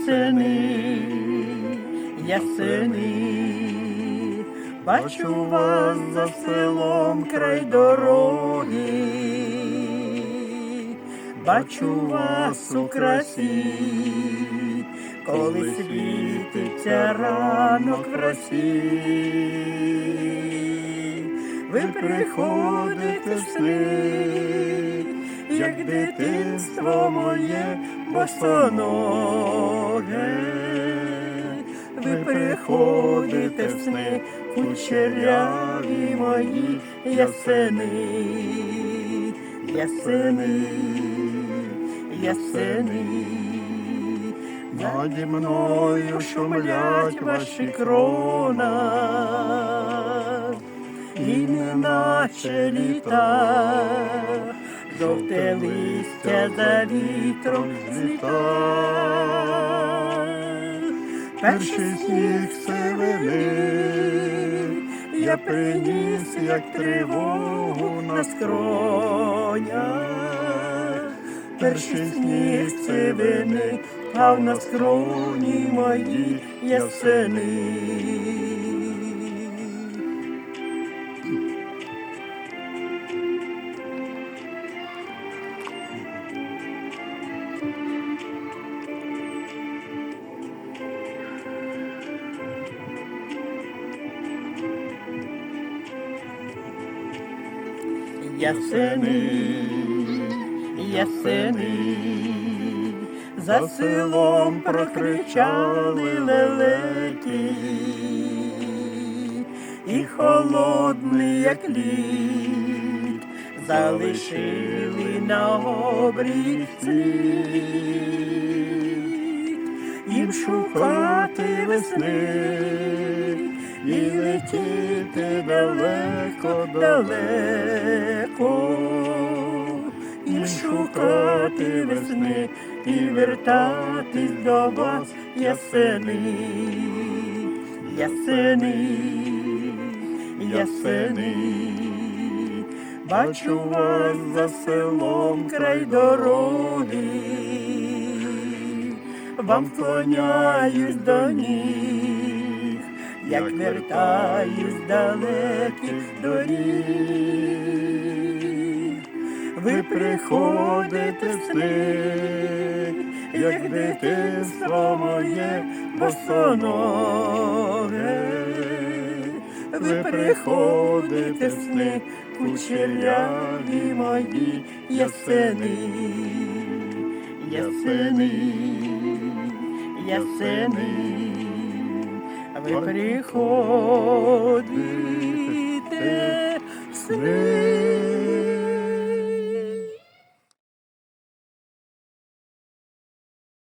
Ясени, ясени, бачу вас за селом край дороги, бачу вас у красі, коли світиться ранок в росі. Ви приходите сни, як дитинство моє босоноге. Ви приходите в сни, кучеряві мої ясени, ясени, ясени. Наді мною шумлять ваші крона, і неначе літа, жовте листя за вітром зліта. Перший сніг сивини, я приніс, як тривогу на скронях. Перший сніг сивини, а в на скроні мої ясени. Ясени, ясени, за селом прокричали лелеки, і холодний, як лід, залишили на обрій слід. Їм шукати весни і летіти далеко, далеко, і шукати весни, і вертатись до вас, ясени, ясени, ясени, бачу вас за селом край дороги вам вклоняюсь до ніг, як вертаюсь з далеких доріг. Ви приходите в сни, як дитинство моє босоноге. Ви приходите в сни, кучеряві мої ясени ясени, ясени, ви приходите в сни.